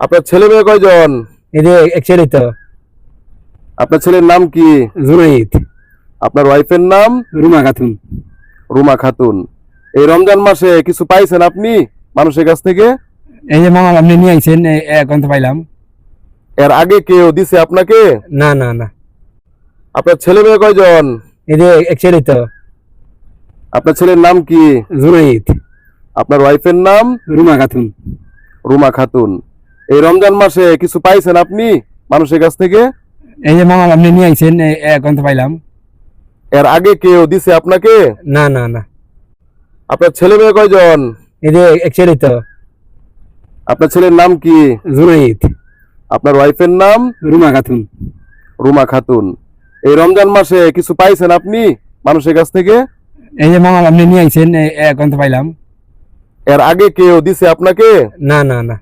আপনার ছেলে মেয়ে কয়জন? এই যে এক ছেলে তো আপনার ছেলের নাম কি? জুনাইদ। আপনার ওয়াইফের নাম? রুমা খাতুন। রুমা খাতুন। এই রমজান মাসে কিছু পাইছেন আপনি মানুষের কাছ থেকে? এই যে মামা আপনি নিয়ে আইছেন এখন তো পাইলাম। এর আগে কেউ দিছে আপনাকে? না না না। আপনার ছেলে মেয়ে কয়জন? এই যে এক ছেলে তো আপনার ছেলের নাম কি? জুনাইদ। আপনার ওয়াইফের নাম? রুমা খাতুন। রুমা খাতুন। এই রমজান মাসে কিছু পাইছেন আপনি মানুষের কাছ থেকে? এই যে মামা আপনি নিয়ে আইছেন এখন তো পাইলাম। এর আগে কেউ দিছে আপনাকে? না না না। আপনার ছেলে মেয়ে কয়জন? এই যে এক ছেলে তো। আপনার ছেলের নাম কি? জুনাইদ। আপনার ওয়াইফের নাম? রুমা খাতুন। রুমা খাতুন। এই রমজান মাসে কিছু পাইছেন আপনি মানুষের কাছ থেকে? এই যে মামা আপনি নিয়ে আইছেন এখন তো পাইলাম। এর আগে কেউ দিছে আপনাকে? না না না।